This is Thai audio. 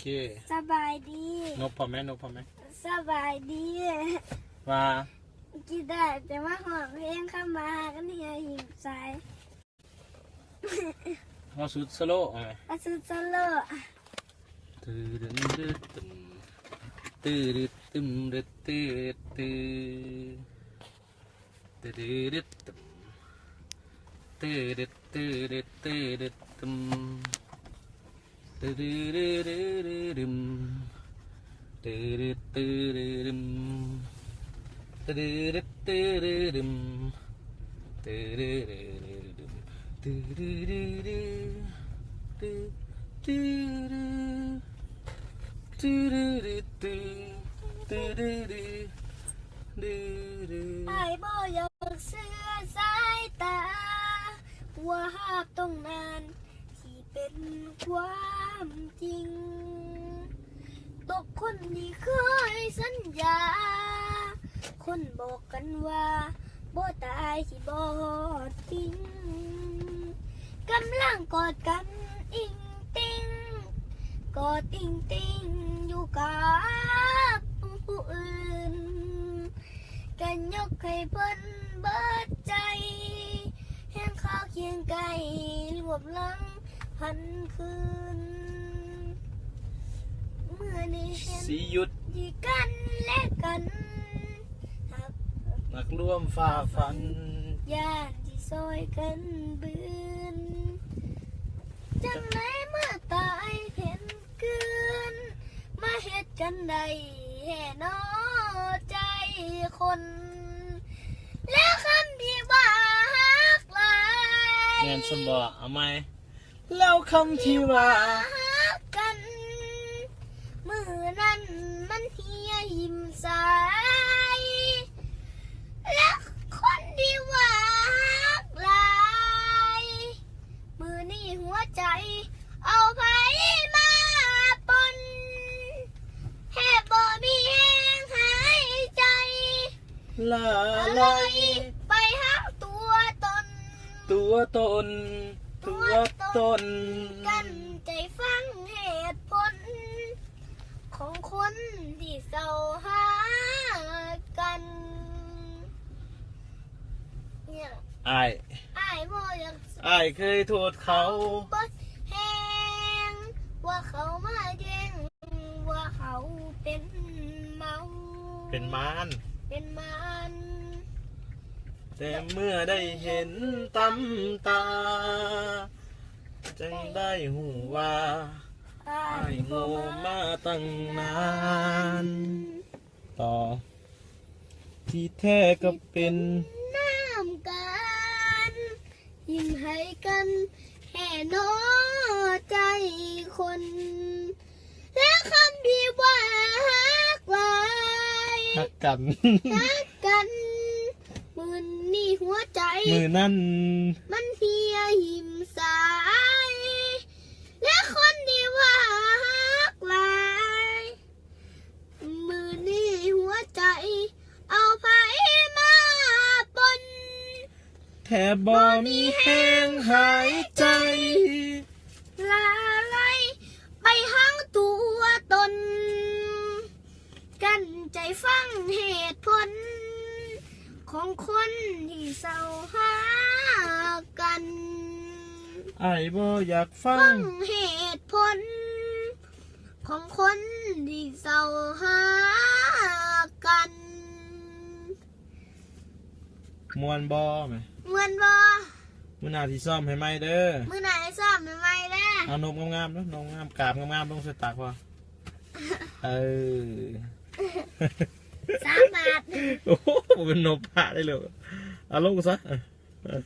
เคสบายดีนบพอไหมนบพอไหมสบายดีว่ากินได้แต่ว่าหอมเพลงเข้ามากันเฮียหิมสายฮอสุดสโลว์เอาไหมอาสุดสโลว์ตื้อดึงดึดตึมตื้อดึดตึมดึดตื้อดึดตื้อตื้อดึดตึมตื้อดึดตื้อดึดตื้อดึดตึมตื้อดึดดึดดึดดึมตื้อ Ai bao giờ xưa dài ta qua tông nan chỉ bên quá ความจริง ตกคนที่เคยสัญญา คนบอกกันว่าบ่ตายสิบ่จริงกำลังกอดกันอิงติงกอดติงติงอยู่กับผู้อื่น กันยกให้เพิ่นเบิดใจแห้งข้าเคียงไก่รวบลัง หันคืน เมื่อได้เห็นสีหยุดที่กันและกันหักนักร่วมฝ่าฟันญาติที่ซอยกันบืนจังไหนเมื่อตายเห็นเกือนมาเฮ็ดกันใดแห่นอใจคน แล้วคำที่ว่าฮักหลาย แมนสมบอเอาไหม แล้วคำที่ว่าฮักกัน มือนั้นมันเฮียหิมสายและคนที่ว่าฮักหลาย มือนี่หัวใจ เอาไผมาปนแค่บ่มีแห้งหายใจลาอะลไรอยไปหาตัวตน ตัวตน ตัวตน กันใจฟังเหตุผล ของคนที่เศร้าหากันเนี่ยอายอ้ายบ่อยากอายเคยโทษเขาบดแหงว่าเขามาแย่งว่าเขาเป็นเมา เป็นมารเป็นมัน แต่เมื่อได้เห็นตำตา จึงได้หูว่าอ้าไอ้ยโง่มาตั้งนาน ต่อ ที่แท้ก็เป็น น้ำกันยิ้มให้กันแห่นอใจคน และคำที่ว่าฮักหลายฮักกันฮัก กันมือนี่หัวใจ มือนั่น มันเฮียหิมสาย และคนที่ว่าฮักหลาย มือนี่หัวใจ เอาไผมาปน แทบบ่มีแห้งหายใจ ลา ที่เศร้าหากันไอ้บ่อยากฟัฟังงเหตุผล ของคนที่เศร้าหากัน มวนบ่ไหมเหมือนบ่มือหน้าที่ซ่อมให้ไหมเด้อมือไหนซ้อมใหม่ๆแล้เอานมงามๆนะนมงามกราบงามๆลงใส่ตักวะเออ สามบาท โอ้โหเป็นนมพระได้เลย 啊，露个啥？哎，哎。